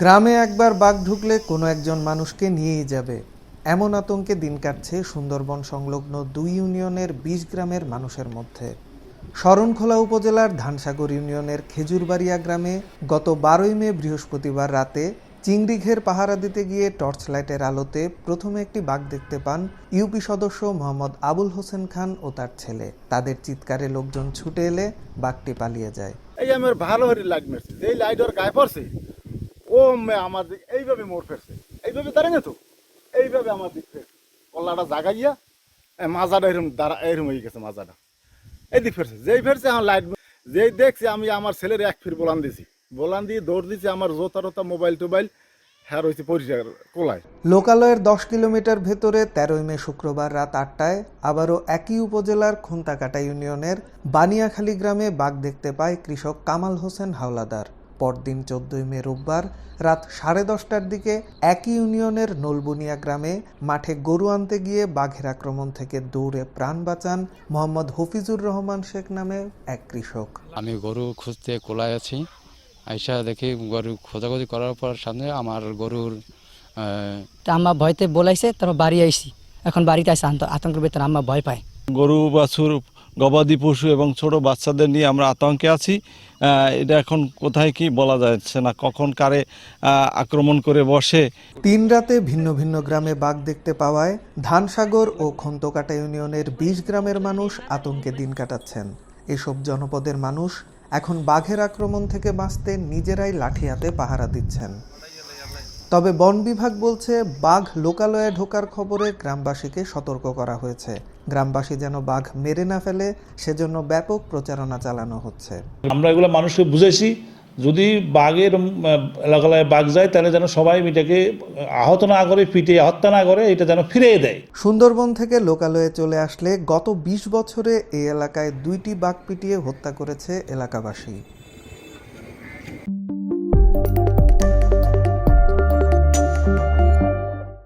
গ্রামে একবার বাঘ ঢুকলে কোনো একজন মানুষকে নিয়েই যাবে। এমন আতঙ্কে দিন কাটছে সুন্দরবন সংলগ্ন দুই ইউনিয়নের বিশ গ্রামের মানুষের মধ্যে। শরণখোলা উপজেলার ধানসাগর ইউনিয়নের খেজুরবাড়িয়া গ্রামে গত বারোই মে বৃহস্পতিবার রাতে চিংড়িঘের পাহারা দিতে গিয়ে টর্চ লাইটের আলোতে প্রথমে একটি বাঘ দেখতে পান ইউপি সদস্য মোহাম্মদ আবুল হোসেন খান ও তার ছেলে। তাদের চিৎকারে লোকজন ছুটে এলে বাঘটি পালিয়ে যায়। এই আমার ভালো হরি লাইট মারছে, যেই লাইট গায়ে পড়ছে, ও আমার এইভাবে মোড় ফেরছে। এইভাবে দাঁড়ায় তো? এইভাবে আমার দিক ফের কল্লাটা জাগাইয়া মাজাটা এরম দাঁড়া, এরম হয়ে গেছে মাজাটা। এই দিক ফেরছে, যেই ফেরছে আমার লাইট, যেই দেখছি আমি আমার ছেলের এক ফির বলান দিছি। বলান দিয়ে দৌড় দিছি আমার জোতা টোতা মোবাইল টোবাইল হ্যাঁ রয়েছে পরিষ্কার কোলায়। লোকালয়ের দশ কিলোমিটার ভেতরে তেরোই মে শুক্রবার রাত আটটায় আবারও একই উপজেলার খুন্তাকাটা ইউনিয়নের বানিয়াখালী গ্রামে বাঘ দেখতে পায় কৃষক কামাল হোসেন হাওলাদার। পরদিন চোদ্দই মে রোববার রাত সাড়ে দশটার দিকে একই ইউনিয়নের নলবুনিয়া গ্রামে মাঠে গরু আনতে গিয়ে বাঘের আক্রমণ থেকে দৌড়ে প্রাণ বাঁচান মোহাম্মদ হফিজুর রহমান শেখ নামে এক কৃষক। আমি গরু খুঁজতে কোলায় আছি। আইসা দেখি গরু খোঁজাখুঁজি করার পর সামনে আমার গরুর তা আম্মা ভয়তে বলাইছে তারপর বাড়ি আইসি। এখন বাড়িতে আসে আন্ত- আতঙ্কের ভেতরে আম্মা ভয় পায়। গরু বাছুর গবাদি পশু এবং ছোট বাচ্চাদের নিয়ে আমরা আতঙ্কে আছি। এটা এখন কোথায় কি বলা যাচ্ছে না কখন কারে আক্রমণ করে বসে। তিন রাতে ভিন্ন ভিন্ন গ্রামে বাঘ দেখতে পাওয়ায় ধানসাগর ও খন্তকাটা ইউনিয়নের বিশ গ্রামের মানুষ আতঙ্কে দিন কাটাচ্ছেন। এসব জনপদের মানুষ এখন বাঘের আক্রমণ থেকে বাঁচতে নিজেরাই লাঠি হাতে পাহারা দিচ্ছেন। তবে বন বিভাগ বলছে, বাঘ লোকালয়ে ঢোকার খবরে গ্রামবাসীকে সতর্ক করা হয়েছে। গ্রামবাসী যেন বাঘ মেরে না ফেলে, সেজন্য ব্যাপক প্রচারণা চালানো হচ্ছে। আমরা এগুলো মানুষকে বুঝেছি যদি বাঘের এলাকায় বাঘ যায়, তাহলে যেন সবাই এটাকে আহত না করে পিটে হত্যা না করে, এটা যেন ফিরিয়ে দেয়। সুন্দরবন থেকে লোকালয়ে চলে আসলে গত ২০ বছরে এই এলাকায় দুইটি বাঘ পিটিয়ে হত্যা করেছে এলাকাবাসী।